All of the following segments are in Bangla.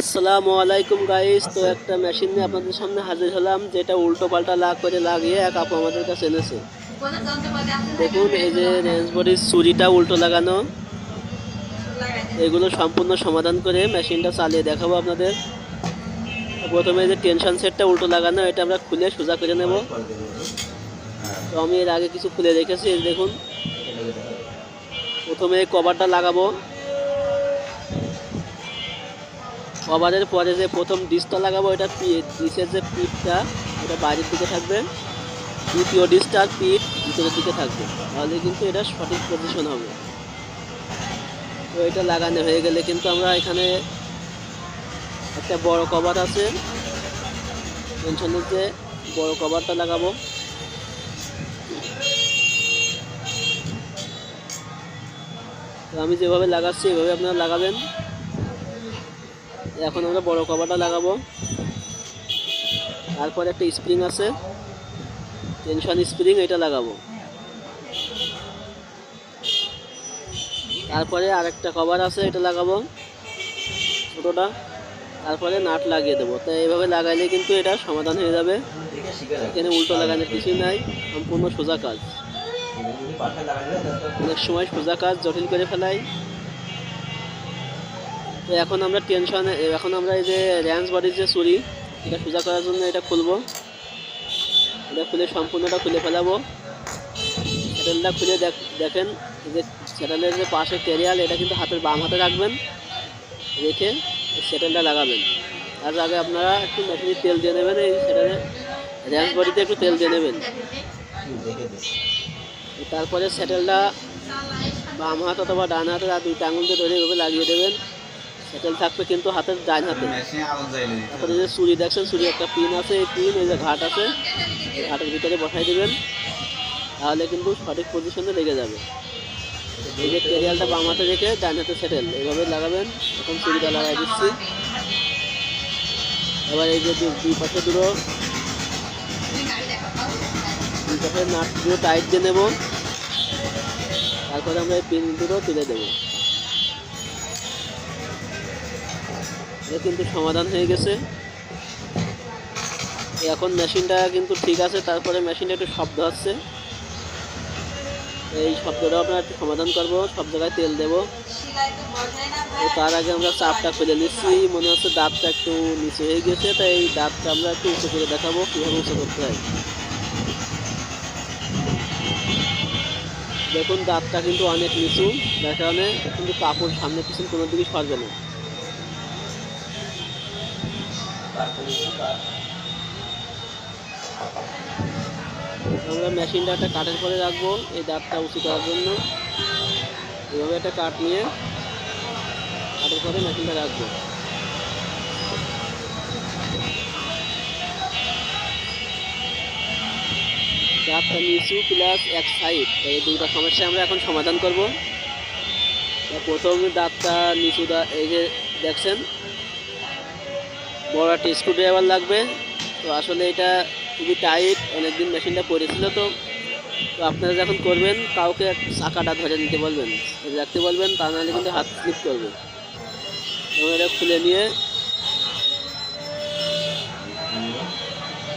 আসসালামু আলাইকুম গাইস তো একটা মেশিন নিয়ে আপনাদের সামনে হাজির হলাম, যেটা উল্টো পাল্টা লাগ করে লাগিয়ে এক আপু আমাদের কাছে এনেছে। দেখুন, এই যে রেঞ্জ বডির চুরিটা উল্টো লাগানো। এগুলো সম্পূর্ণ সমাধান করে মেশিনটা চালিয়ে দেখাবো আপনাদের। প্রথমে যে টেনশন সেটটা উল্টো লাগানো, এটা আমরা খুলে সোজা করে নেব। তো আমি এর আগে কিছু খুলে রেখেছি দেখুন। প্রথমে কভারটা লাগাবো। কভারের পরে যে প্রথম ডিসটা লাগাবো, এটা ডিসের যে পিঠটা, এটা বাইরের দিকে থাকবে। দ্বিতীয় ডিসটার পিঠ ভিতরের দিকে থাকবে। তাহলে কিন্তু এটা সঠিক পজিশন হবে। তো এটা লাগানো হয়ে গেলে কিন্তু আমরা এখানে একটা বড় কভার আছে। টেনশনের যে বড় কভারটা লাগাবো। আমি যেভাবে লাগাচ্ছি, এভাবে আপনারা লাগাবেন। এখন আমরা বড় কভারটা লাগাবো। তারপর একটা স্প্রিং আছে। টেনশন স্প্রিং এটা লাগাবো। তারপরে আরেকটা কভার আছে, এটা লাগাবো। ছোটোটা। তারপরে নাট লাগিয়ে দেবো। তাই এইভাবে লাগাইলে কিন্তু এটা সমাধান হয়ে যাবে। এখানে উল্টো লাগানোর কিছুই নাই। সম্পূর্ণ সোজা কাজ। অনেক সময় সোজা কাজ জটিল করে ফেলাই। তো এখন আমরা টেনশন এখন আমরা এই যে র্যান্স বডির যে চুরি এটা সোজা করার জন্য এটা খুলবো। এটা খুলে সম্পূর্ণটা খুলে ফেলাবো। স্যাটেলটা খুলে দেখ- দেখেন যে স্যাটেলের যে পাশে ক্যারিয়াল এটা কিন্তু হাতের বাম হাতে রাখবেন। রেখে স্যাটেলটা লাগাবেন। তার আগে আপনারা একটু মেশিনে তেল দিয়ে নেবেন, এই স্যাটেলে র্যান্স বডিতে একটু তেল দিয়ে নেবেন। তারপরে স্যাটেলটা বাম হাত অথবা ডান হাতে দুইটা আঙুল দিয়ে ধরে এভাবে লাগিয়ে দেবেন। স্যাটেল থাকবে কিন্তু হাতের ডান হাতে। তারপরে যে চুরি দেখছেন চুরি একটা পিন আছে এই পিন এই যে ঘাট আছে এই ঘাটের ভিতরে বসাই দেবেন। তাহলে কিন্তু সঠিক পজিশনে লেগে যাবে। এই যে কেরিয়ালটা বাম হাতে রেখে ডান হাতে সেটেল এইভাবে লাগাবেন এখন চুরিটা লাগাই দিচ্ছি। এবার এই যে দুই পাশে দুটো দুই পাশে নাট দুটো টাইট দিয়ে নেব। তারপরে আমরা এই পিন দুটো তুলে দেবো। এটা কিন্তু সমাধান হয়ে গেছে। এখন মেশিনটা কিন্তু ঠিক আছে, তারপরে মেশিনটা একটু শব্দ হচ্ছে এই শব্দটা আপনার একটু সমাধান করব, সব জায়গায় তেল দেবো। তার আগে আমরা চাপটা খুলে নিচ্ছি, মনে হচ্ছে দাঁতটা একটু নিচু হয়ে গেছে, তাই এই দাঁতটা আমরা একটু উঁচু করে দেখাবো, কীভাবে উঁচু করতে হয়। দেখুন, দাঁতটা কিন্তু অনেক নিচু যার কারণে কিন্তু কাপড় সামনে পিছন কোনো দিকে সরবে না। আমরা মেশিনটা একটা কাঠের পরে রাখব, এই দাঁতটা উঁচু করার জন্য। এভাবে একটা কাঠ নিয়ে কাঠের পরে মেশিনটা রাখব। দাঁতটা নিচু প্লাস এক সাইড এই দুটো সমস্যা আমরা এখন সমাধান করব। প্রথম দাঁতটা নিচু দা এই যে দেখছেন বড় একটা স্ক্রুড্রাইভার লাগবে। তো আসলে এটা খুবই টাইট অনেকদিন মেশিনটা পড়েছিল তো। তো আপনারা যখন করবেন, কাউকে চাকাটা ধরে নিতে বলবেন। রাখতে বলবেন, তা নাহলে কিন্তু হাত স্লিপ করবে। এবং এটা খুলে নিয়ে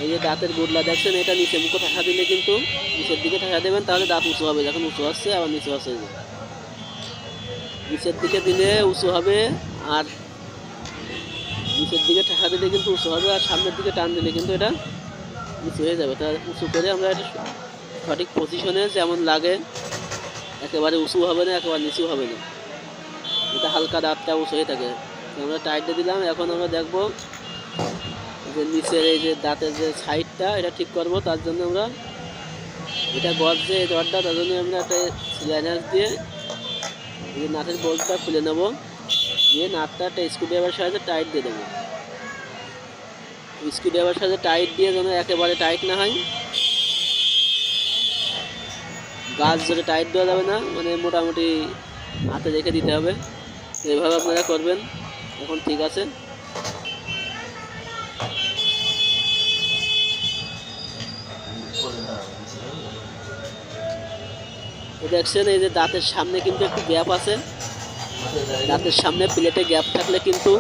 এই যে দাঁতের গুডলা দেখছেন, এটা নিচে মুখে ঠাসা দিলে কিন্তু নিচের দিকে ঠাসা দেবেন, তাহলে দাঁত উঁচু হবে। যখন উঁচু আসছে, আবার নিচু আসছে নিচের দিকে দিলে উঁচু হবে, আর নিচের দিকে ঠেকা দিলে কিন্তু উঁচু হবে আর সামনের দিকে টান দিলে কিন্তু এটা উঁচু হয়ে যাবে। তা উঁচু করে আমরা এটা সঠিক পজিশনে যেমন লাগে, একেবারে উঁচু হবে না, একেবারে নিচু হবে না। এটা হালকা দাঁতটা উঁচু হয়ে থাকে। আমরা টাইট দিলাম। এখন আমরা দেখব যে নিচের এই যে দাঁতের যে সাইডটা এটা ঠিক করব। তার জন্য আমরা এটা গজ যে এই তার জন্য আমরা একটা সিলাইনার দিয়ে এই নাটের বোল্টটা খুলে নেব। দিয়ে নাটটা একটা স্ক্রুড্রাইভার সাহায্যে টাইট দিয়ে দেবো। স্ক্রুড্রাইভার সাহায্যে টাইট দিয়ে যেন একেবারে টাইট না হয়। গাছ ধরে টাইট দেওয়া যাবে না মানে মোটামুটি হাতে রেখে দিতে হবে। তো এইভাবে আপনারা করবেন। এখন ঠিক আছে। দেখছেন এই যে দাঁতের সামনে কিন্তু একটু গ্যাপ আছে। দাঁতের সামনে প্লেটে গ্যাপ থাকলে কিন্তু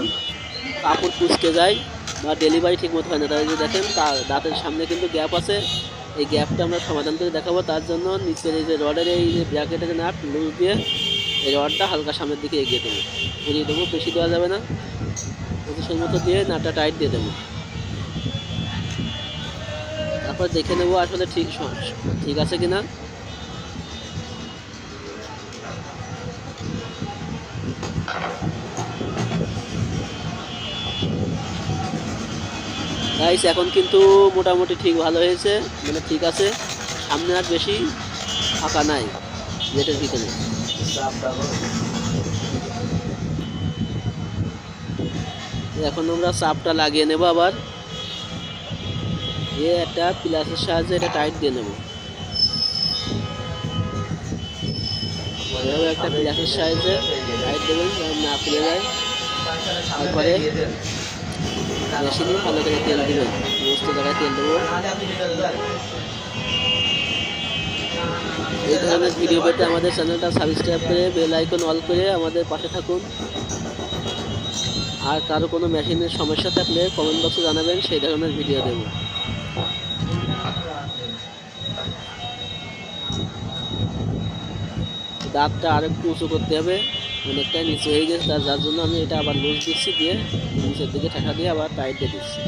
কাপড় কুচকে যায় বা ডেলিভারি ঠিক মতো হয় না। যে দেখেন দাঁতের সামনে কিন্তু গ্যাপ আছে। এই গ্যাপটা আমরা সমাধান করে দেখাবো। তার জন্য নিচের এই যে রডের এই যে ব্র্যাকেটের নাট লুজ দিয়ে এই রডটা হালকা সামনের দিকে এগিয়ে দেবো। ঘুরিয়ে দেবো, বেশি দেওয়া যাবে না। পজিশন মতো দিয়ে নাটটা টাইট দিয়ে দেবো। তারপর দেখে নেব আসলে ঠিক ঠিক আছে কিনা। গাইস এখন কিন্তু মোটামুটি ঠিক ভালো হয়েছে। মানে ঠিক আছে। সামনে আর বেশি ফাঁকা নাই। গেটের ভিতরে। এখন আমরা চাপটা লাগিয়ে নেব আবার। এ একটা প্লাসের সাহায্যে এটা টাইট দিয়ে নেব। একটা প্লাসের সাহায্যে টাইট দেবেন না খুলে যায়। তারপরে মেশিনে ভালো করে তেল দেবেন সমস্ত জায়গায় তেল দেবো এই ধরনের ভিডিও পেতে আমাদের চ্যানেলটা সাবস্ক্রাইব করে বেল আইকন অল করে আমাদের পাশে থাকুন। আর কারও কোনো মেশিনের সমস্যা থাকলে কমেন্ট বক্সে জানাবেন, সেই ধরনের ভিডিও দেব। দাঁতটা আরেকটু উঁচু করতে হবে, অনেকটাই নিচু হয়ে গেছে তার যার জন্য আমি এটা আবার লুজ দিচ্ছি দিয়ে নিচের দিকে ঠেকা দিয়ে আবার টাইট দিয়ে দিচ্ছি।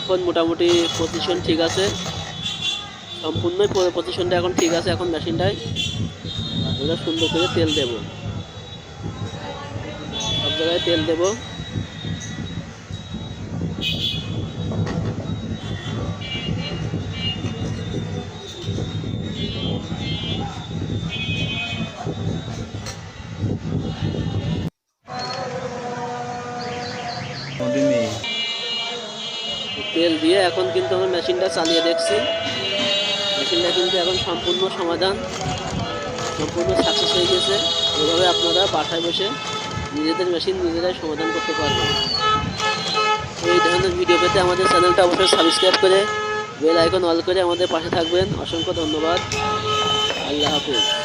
এখন মোটামুটি পজিশন ঠিক আছে। সম্পূর্ণই পজিশনটা এখন ঠিক আছে, এখন মেশিনটায়। আমরা সুন্দর করে তেল দেব। সব জায়গায় তেল দেব। তেল দিয়ে এখন কিন্তু আমরা মেশিনটা চালিয়ে দেখছি। মেশিনটা কিন্তু এখন সম্পূর্ণ সমাধান, সম্পূর্ণ সাকসেস হয়ে গেছে। এভাবে আপনারা বাসায় বসে নিজেদের মেশিন নিজেরাই সমাধান করতে পারবেন। এই ধরনের ভিডিও পেতে আমাদের চ্যানেলটা অবশ্যই সাবস্ক্রাইব করে বেল আইকন অল করে আমাদের পাশে থাকবেন। অসংখ্য ধন্যবাদ। আল্লাহ হাফিজ।